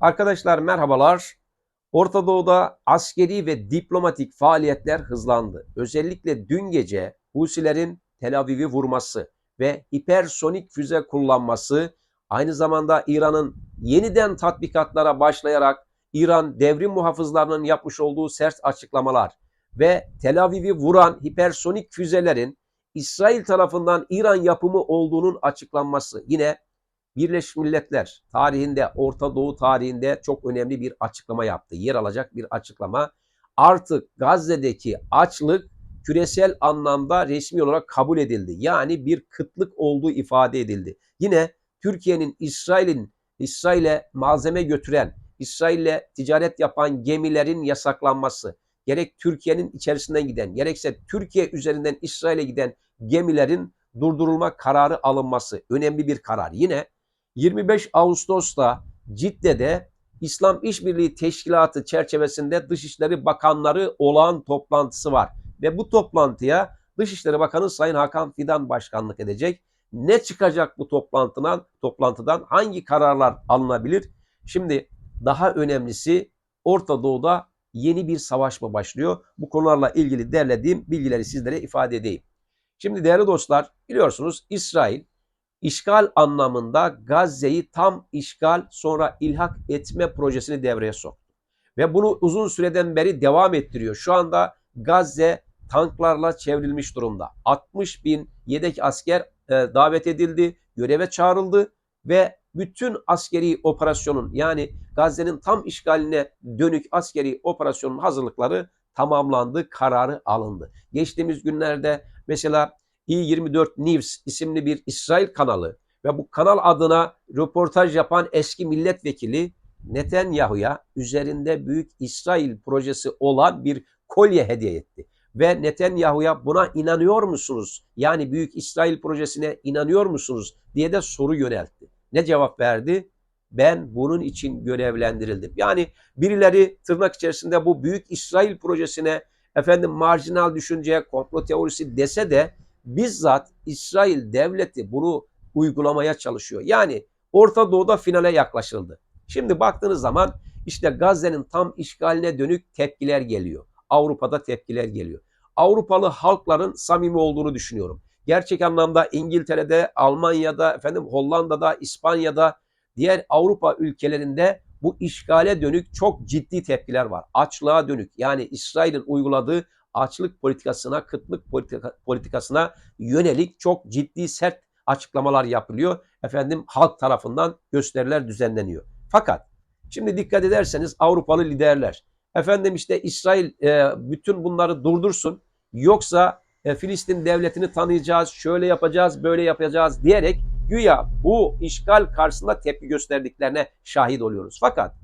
Arkadaşlar merhabalar. Orta Doğu'da askeri ve diplomatik faaliyetler hızlandı. Özellikle dün gece Husilerin Tel Aviv'i vurması ve hipersonik füze kullanması aynı zamanda İran'ın yeniden tatbikatlara başlayarak İran devrim muhafızlarının yapmış olduğu sert açıklamalar ve Tel Aviv'i vuran hipersonik füzelerin İsrail tarafından İran yapımı olduğunun açıklanması yine Birleşmiş Milletler tarihinde, Orta Doğu tarihinde çok önemli bir açıklama yaptı. Yer alacak bir açıklama. Artık Gazze'deki açlık küresel anlamda resmi olarak kabul edildi. Yani bir kıtlık olduğu ifade edildi. Yine Türkiye'nin İsrail'in İsrail'e malzeme götüren, İsrail'le ticaret yapan gemilerin yasaklanması, gerek Türkiye'nin içerisinden giden, gerekse Türkiye üzerinden İsrail'e giden gemilerin durdurulma kararı alınması önemli bir karar. Yine 25 Ağustos'ta Cidde'de İslam İşbirliği Teşkilatı çerçevesinde Dışişleri Bakanları olağan toplantısı var. Ve bu toplantıya Dışişleri Bakanı Sayın Hakan Fidan başkanlık edecek. Ne çıkacak bu toplantıdan? Toplantıdan hangi kararlar alınabilir? Şimdi daha önemlisi Orta Doğu'da yeni bir savaş mı başlıyor? Bu konularla ilgili derlediğim bilgileri sizlere ifade edeyim. Şimdi değerli dostlar biliyorsunuz İsrail işgal anlamında Gazze'yi tam işgal sonra ilhak etme projesini devreye soktu. Ve bunu uzun süreden beri devam ettiriyor. Şu anda Gazze tanklarla çevrilmiş durumda. 60 bin yedek asker e, davet edildi, göreve çağrıldı ve bütün askeri operasyonun yani Gazze'nin tam işgaline dönük askeri operasyonun hazırlıkları tamamlandı, kararı alındı. Geçtiğimiz günlerde mesela i24 News isimli bir İsrail kanalı ve bu kanal adına röportaj yapan eski milletvekili Netanyahu'ya üzerinde büyük İsrail projesi olan bir kolye hediye etti. Ve Netanyahu'ya buna inanıyor musunuz? Yani büyük İsrail projesine inanıyor musunuz? diye de soru yöneltti. Ne cevap verdi? Ben bunun için görevlendirildim. Yani birileri tırnak içerisinde bu büyük İsrail projesine efendim marjinal düşünceye, komplo teorisi dese de bizzat İsrail devleti bunu uygulamaya çalışıyor. Yani Orta Doğu'da finale yaklaşıldı. Şimdi baktığınız zaman işte Gazze'nin tam işgaline dönük tepkiler geliyor. Avrupa'da tepkiler geliyor. Avrupalı halkların samimi olduğunu düşünüyorum. Gerçek anlamda İngiltere'de, Almanya'da, efendim Hollanda'da, İspanya'da, diğer Avrupa ülkelerinde bu işgale dönük çok ciddi tepkiler var. Açlığa dönük yani İsrail'in uyguladığı açlık politikasına, kıtlık politika, politikasına yönelik çok ciddi sert açıklamalar yapılıyor. Efendim halk tarafından gösteriler düzenleniyor. Fakat şimdi dikkat ederseniz Avrupalı liderler efendim işte İsrail e, bütün bunları durdursun yoksa e, Filistin devletini tanıyacağız, şöyle yapacağız, böyle yapacağız diyerek güya bu işgal karşısında tepki gösterdiklerine şahit oluyoruz. Fakat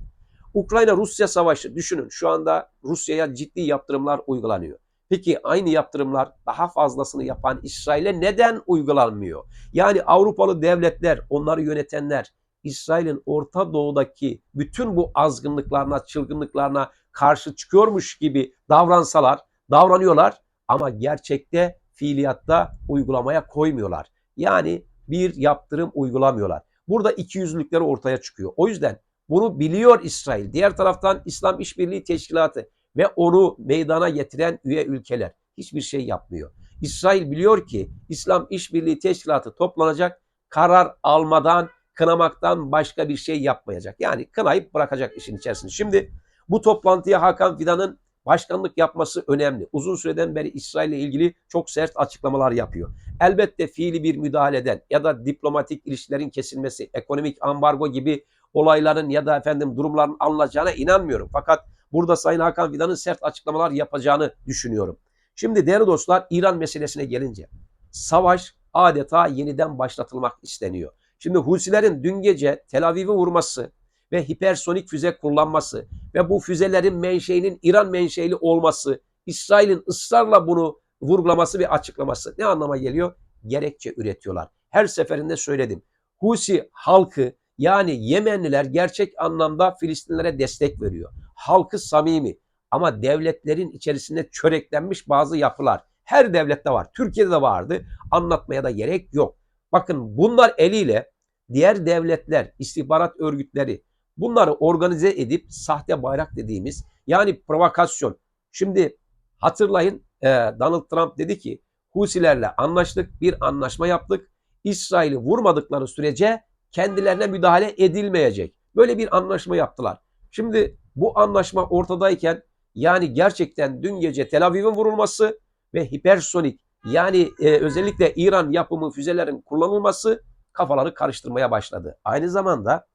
Ukrayna-Rusya savaşı düşünün şu anda Rusya'ya ciddi yaptırımlar uygulanıyor. Peki aynı yaptırımlar daha fazlasını yapan İsrail'e neden uygulanmıyor? Yani Avrupalı devletler, onları yönetenler İsrail'in Orta Doğu'daki bütün bu azgınlıklarına, çılgınlıklarına karşı çıkıyormuş gibi davransalar, davranıyorlar ama gerçekte fiiliyatta uygulamaya koymuyorlar. Yani bir yaptırım uygulamıyorlar. Burada ikiyüzlülükleri ortaya çıkıyor. O yüzden bunu biliyor İsrail. Diğer taraftan İslam İşbirliği Teşkilatı ve onu meydana getiren üye ülkeler hiçbir şey yapmıyor. İsrail biliyor ki İslam İşbirliği Teşkilatı toplanacak, karar almadan, kınamaktan başka bir şey yapmayacak. Yani kınayıp bırakacak işin içerisinde. Şimdi bu toplantıya Hakan Fidan'ın başkanlık yapması önemli. Uzun süreden beri İsrail ile ilgili çok sert açıklamalar yapıyor. Elbette fiili bir müdahaleden ya da diplomatik ilişkilerin kesilmesi, ekonomik ambargo gibi olayların ya da efendim durumların alınacağına inanmıyorum. Fakat burada Sayın Hakan Fidan'ın sert açıklamalar yapacağını düşünüyorum. Şimdi değerli dostlar İran meselesine gelince savaş adeta yeniden başlatılmak isteniyor. Şimdi Husilerin dün gece Tel Aviv'i vurması ve hipersonik füze kullanması ve bu füzelerin menşeinin İran menşeili olması, İsrail'in ısrarla bunu vurgulaması ve açıklaması ne anlama geliyor? Gerekçe üretiyorlar. Her seferinde söyledim. Husi halkı yani Yemenliler gerçek anlamda Filistinlere destek veriyor. Halkı samimi ama devletlerin içerisinde çöreklenmiş bazı yapılar. Her devlette var. Türkiye'de de vardı. Anlatmaya da gerek yok. Bakın bunlar eliyle diğer devletler, istihbarat örgütleri bunları organize edip sahte bayrak dediğimiz yani provokasyon. Şimdi hatırlayın e, Donald Trump dedi ki Husilerle anlaştık, bir anlaşma yaptık. İsrail'i vurmadıkları sürece kendilerine müdahale edilmeyecek. Böyle bir anlaşma yaptılar. Şimdi bu anlaşma ortadayken yani gerçekten dün gece Tel Aviv'in vurulması ve hipersonik yani e, özellikle İran yapımı füzelerin kullanılması kafaları karıştırmaya başladı. Aynı zamanda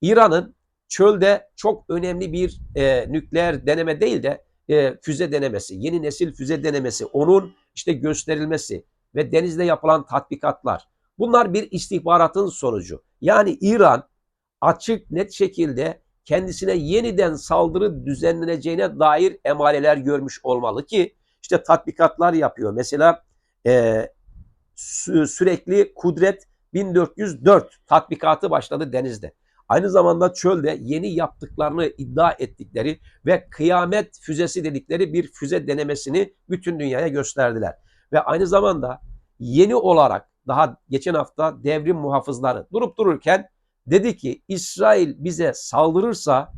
İran'ın çölde çok önemli bir e, nükleer deneme değil de e, füze denemesi, yeni nesil füze denemesi, onun işte gösterilmesi ve denizde yapılan tatbikatlar. Bunlar bir istihbaratın sonucu. Yani İran açık net şekilde kendisine yeniden saldırı düzenleneceğine dair emareler görmüş olmalı ki işte tatbikatlar yapıyor. Mesela e, sü sürekli Kudret 1404 tatbikatı başladı denizde. Aynı zamanda çölde yeni yaptıklarını iddia ettikleri ve kıyamet füzesi dedikleri bir füze denemesini bütün dünyaya gösterdiler. Ve aynı zamanda yeni olarak daha geçen hafta devrim muhafızları durup dururken dedi ki İsrail bize saldırırsa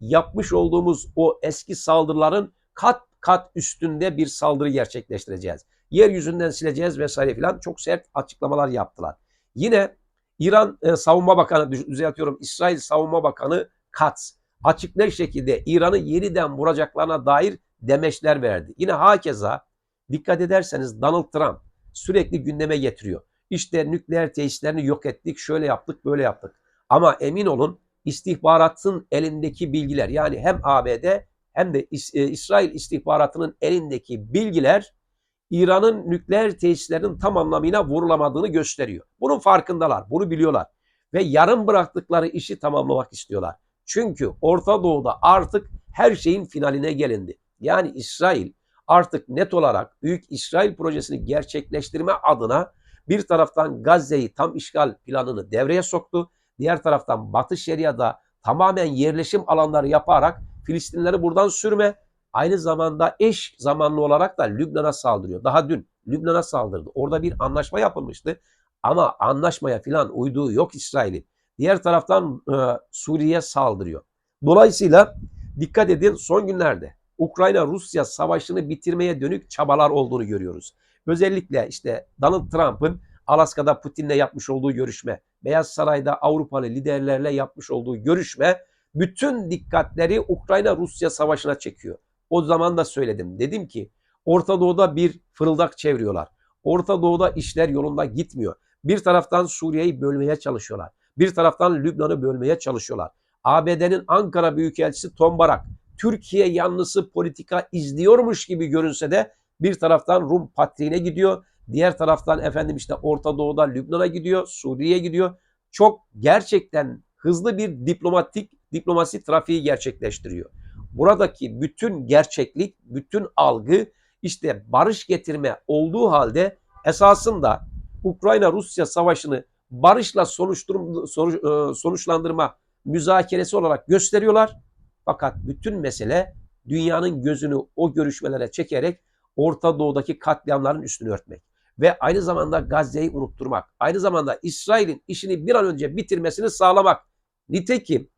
yapmış olduğumuz o eski saldırıların kat kat üstünde bir saldırı gerçekleştireceğiz. Yeryüzünden sileceğiz vesaire filan çok sert açıklamalar yaptılar. Yine İran e, Savunma Bakanı, düzeltiyorum İsrail Savunma Bakanı Katz açık ne şekilde İran'ı yeniden vuracaklarına dair demeçler verdi. Yine hakeza dikkat ederseniz Donald Trump sürekli gündeme getiriyor. İşte nükleer tesislerini yok ettik, şöyle yaptık, böyle yaptık. Ama emin olun istihbaratın elindeki bilgiler yani hem ABD hem de e, İsrail istihbaratının elindeki bilgiler İran'ın nükleer tesislerinin tam anlamıyla vurulamadığını gösteriyor. Bunun farkındalar, bunu biliyorlar. Ve yarım bıraktıkları işi tamamlamak istiyorlar. Çünkü Orta Doğu'da artık her şeyin finaline gelindi. Yani İsrail artık net olarak Büyük İsrail projesini gerçekleştirme adına bir taraftan Gazze'yi tam işgal planını devreye soktu. Diğer taraftan Batı Şeria'da tamamen yerleşim alanları yaparak Filistinleri buradan sürme Aynı zamanda eş zamanlı olarak da Lübnan'a saldırıyor. Daha dün Lübnan'a saldırdı. Orada bir anlaşma yapılmıştı. Ama anlaşmaya filan uyduğu yok İsrail'in. Diğer taraftan e, Suriye'ye saldırıyor. Dolayısıyla dikkat edin son günlerde Ukrayna-Rusya savaşını bitirmeye dönük çabalar olduğunu görüyoruz. Özellikle işte Donald Trump'ın Alaska'da Putin'le yapmış olduğu görüşme, Beyaz Saray'da Avrupalı liderlerle yapmış olduğu görüşme bütün dikkatleri Ukrayna-Rusya savaşına çekiyor. O zaman da söyledim. Dedim ki Orta Doğu'da bir fırıldak çeviriyorlar. Orta Doğu'da işler yolunda gitmiyor. Bir taraftan Suriye'yi bölmeye çalışıyorlar. Bir taraftan Lübnan'ı bölmeye çalışıyorlar. ABD'nin Ankara Büyükelçisi Tom Barak Türkiye yanlısı politika izliyormuş gibi görünse de bir taraftan Rum patriğine gidiyor. Diğer taraftan efendim işte Orta Doğu'da Lübnan'a gidiyor, Suriye'ye gidiyor. Çok gerçekten hızlı bir diplomatik diplomasi trafiği gerçekleştiriyor buradaki bütün gerçeklik, bütün algı işte barış getirme olduğu halde esasında Ukrayna-Rusya savaşını barışla e, sonuçlandırma müzakeresi olarak gösteriyorlar. Fakat bütün mesele dünyanın gözünü o görüşmelere çekerek Orta Doğu'daki katliamların üstünü örtmek. Ve aynı zamanda Gazze'yi unutturmak. Aynı zamanda İsrail'in işini bir an önce bitirmesini sağlamak. Nitekim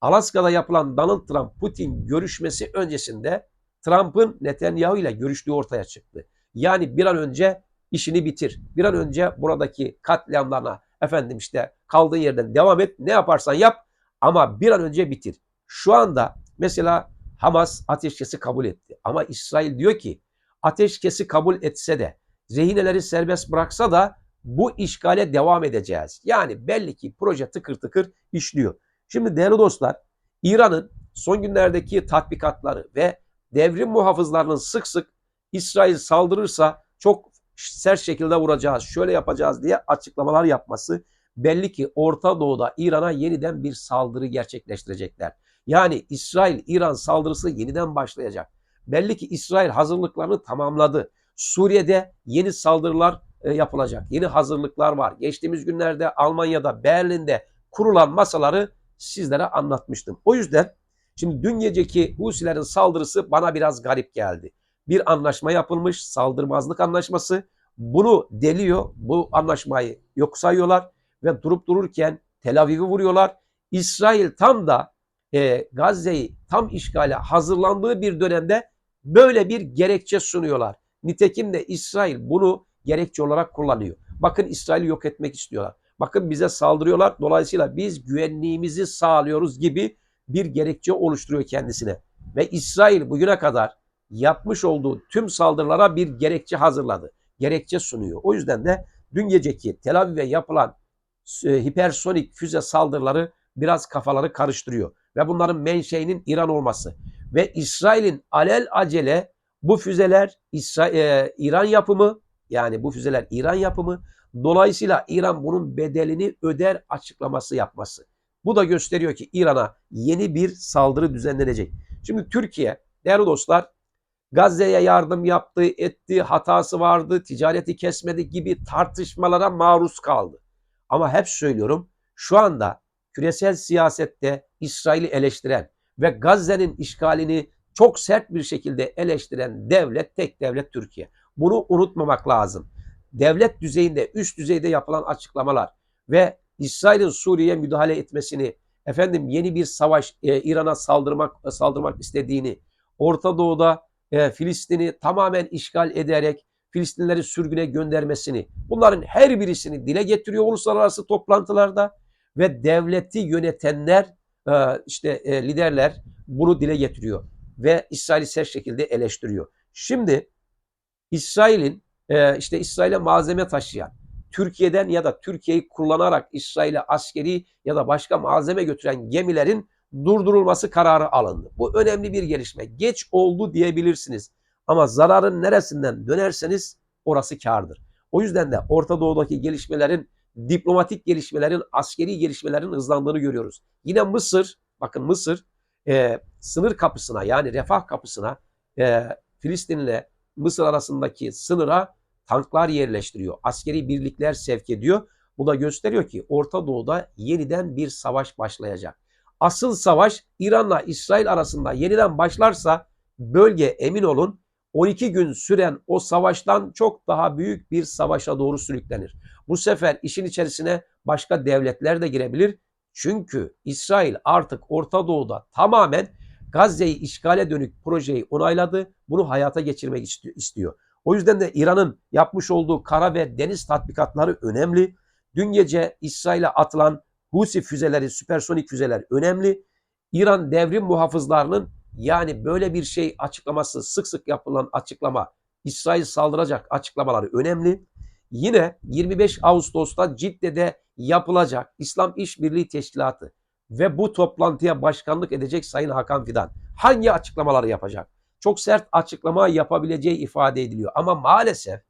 Alaska'da yapılan Donald Trump-Putin görüşmesi öncesinde Trump'ın Netanyahu ile görüştüğü ortaya çıktı. Yani bir an önce işini bitir. Bir an önce buradaki katliamlarına efendim işte kaldığın yerden devam et. Ne yaparsan yap ama bir an önce bitir. Şu anda mesela Hamas ateşkesi kabul etti. Ama İsrail diyor ki ateşkesi kabul etse de rehineleri serbest bıraksa da bu işgale devam edeceğiz. Yani belli ki proje tıkır tıkır işliyor. Şimdi değerli dostlar İran'ın son günlerdeki tatbikatları ve devrim muhafızlarının sık sık İsrail saldırırsa çok sert şekilde vuracağız, şöyle yapacağız diye açıklamalar yapması belli ki Orta Doğu'da İran'a yeniden bir saldırı gerçekleştirecekler. Yani İsrail-İran saldırısı yeniden başlayacak. Belli ki İsrail hazırlıklarını tamamladı. Suriye'de yeni saldırılar e, yapılacak. Yeni hazırlıklar var. Geçtiğimiz günlerde Almanya'da, Berlin'de kurulan masaları sizlere anlatmıştım. O yüzden şimdi dün geceki Husilerin saldırısı bana biraz garip geldi. Bir anlaşma yapılmış, saldırmazlık anlaşması. Bunu deliyor, bu anlaşmayı yok sayıyorlar ve durup dururken Tel Aviv'i vuruyorlar. İsrail tam da e, Gazze'yi tam işgale hazırlandığı bir dönemde böyle bir gerekçe sunuyorlar. Nitekim de İsrail bunu gerekçe olarak kullanıyor. Bakın İsrail'i yok etmek istiyorlar. Bakın bize saldırıyorlar. Dolayısıyla biz güvenliğimizi sağlıyoruz gibi bir gerekçe oluşturuyor kendisine. Ve İsrail bugüne kadar yapmış olduğu tüm saldırılara bir gerekçe hazırladı. Gerekçe sunuyor. O yüzden de dün geceki Tel Aviv'e yapılan e, hipersonik füze saldırıları biraz kafaları karıştırıyor. Ve bunların menşeinin İran olması. Ve İsrail'in alel acele bu füzeler İsra e, İran yapımı yani bu füzeler İran yapımı. Dolayısıyla İran bunun bedelini öder açıklaması yapması. Bu da gösteriyor ki İran'a yeni bir saldırı düzenlenecek. Şimdi Türkiye değerli dostlar Gazze'ye yardım yaptı, etti, hatası vardı, ticareti kesmedi gibi tartışmalara maruz kaldı. Ama hep söylüyorum şu anda küresel siyasette İsrail'i eleştiren ve Gazze'nin işgalini çok sert bir şekilde eleştiren devlet tek devlet Türkiye. Bunu unutmamak lazım. Devlet düzeyinde, üst düzeyde yapılan açıklamalar ve İsrail'in Suriye'ye müdahale etmesini, efendim yeni bir savaş e, İran'a saldırmak saldırmak istediğini, Orta Doğu'da e, Filistin'i tamamen işgal ederek Filistinleri sürgüne göndermesini, bunların her birisini dile getiriyor uluslararası toplantılarda ve devleti yönetenler, e, işte e, liderler bunu dile getiriyor ve İsrail'i sert şekilde eleştiriyor. Şimdi İsrail'in e, işte İsrail'e malzeme taşıyan, Türkiye'den ya da Türkiye'yi kullanarak İsrail'e askeri ya da başka malzeme götüren gemilerin durdurulması kararı alındı. Bu önemli bir gelişme. Geç oldu diyebilirsiniz. Ama zararın neresinden dönerseniz orası kardır. O yüzden de Orta Doğu'daki gelişmelerin, diplomatik gelişmelerin, askeri gelişmelerin hızlandığını görüyoruz. Yine Mısır, bakın Mısır e, sınır kapısına yani refah kapısına e, Filistin ile Mısır arasındaki sınıra tanklar yerleştiriyor. Askeri birlikler sevk ediyor. Bu da gösteriyor ki Orta Doğu'da yeniden bir savaş başlayacak. Asıl savaş İran'la İsrail arasında yeniden başlarsa bölge emin olun 12 gün süren o savaştan çok daha büyük bir savaşa doğru sürüklenir. Bu sefer işin içerisine başka devletler de girebilir. Çünkü İsrail artık Orta Doğu'da tamamen Gazze'yi işgale dönük projeyi onayladı. Bunu hayata geçirmek istiyor. O yüzden de İran'ın yapmış olduğu kara ve deniz tatbikatları önemli. Dün gece İsrail'e atılan Husi füzeleri, süpersonik füzeler önemli. İran devrim muhafızlarının yani böyle bir şey açıklaması, sık sık yapılan açıklama, İsrail saldıracak açıklamaları önemli. Yine 25 Ağustos'ta Cidde'de yapılacak İslam İşbirliği Teşkilatı ve bu toplantıya başkanlık edecek Sayın Hakan Fidan hangi açıklamaları yapacak? Çok sert açıklama yapabileceği ifade ediliyor. Ama maalesef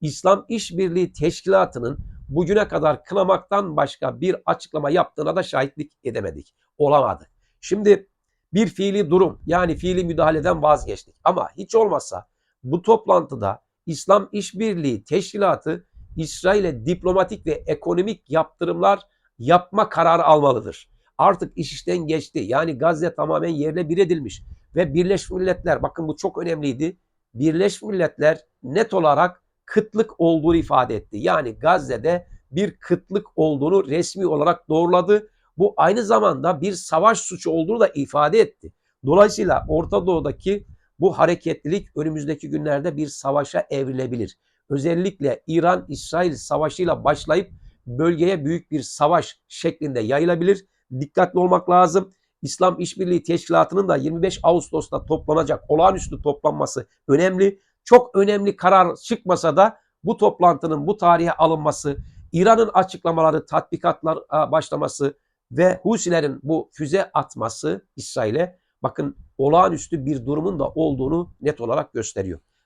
İslam İşbirliği Teşkilatı'nın bugüne kadar kınamaktan başka bir açıklama yaptığına da şahitlik edemedik. Olamadı. Şimdi bir fiili durum yani fiili müdahaleden vazgeçtik. Ama hiç olmazsa bu toplantıda İslam İşbirliği Teşkilatı İsrail'e diplomatik ve ekonomik yaptırımlar yapma kararı almalıdır. Artık iş işten geçti. Yani Gazze tamamen yerle bir edilmiş. Ve Birleşmiş Milletler bakın bu çok önemliydi. Birleşmiş Milletler net olarak kıtlık olduğunu ifade etti. Yani Gazze'de bir kıtlık olduğunu resmi olarak doğruladı. Bu aynı zamanda bir savaş suçu olduğunu da ifade etti. Dolayısıyla Orta Doğu'daki bu hareketlilik önümüzdeki günlerde bir savaşa evrilebilir. Özellikle İran-İsrail savaşıyla başlayıp bölgeye büyük bir savaş şeklinde yayılabilir. Dikkatli olmak lazım. İslam İşbirliği Teşkilatı'nın da 25 Ağustos'ta toplanacak olağanüstü toplanması önemli. Çok önemli karar çıkmasa da bu toplantının bu tarihe alınması, İran'ın açıklamaları, tatbikatlar başlaması ve Husilerin bu füze atması İsrail'e bakın olağanüstü bir durumun da olduğunu net olarak gösteriyor.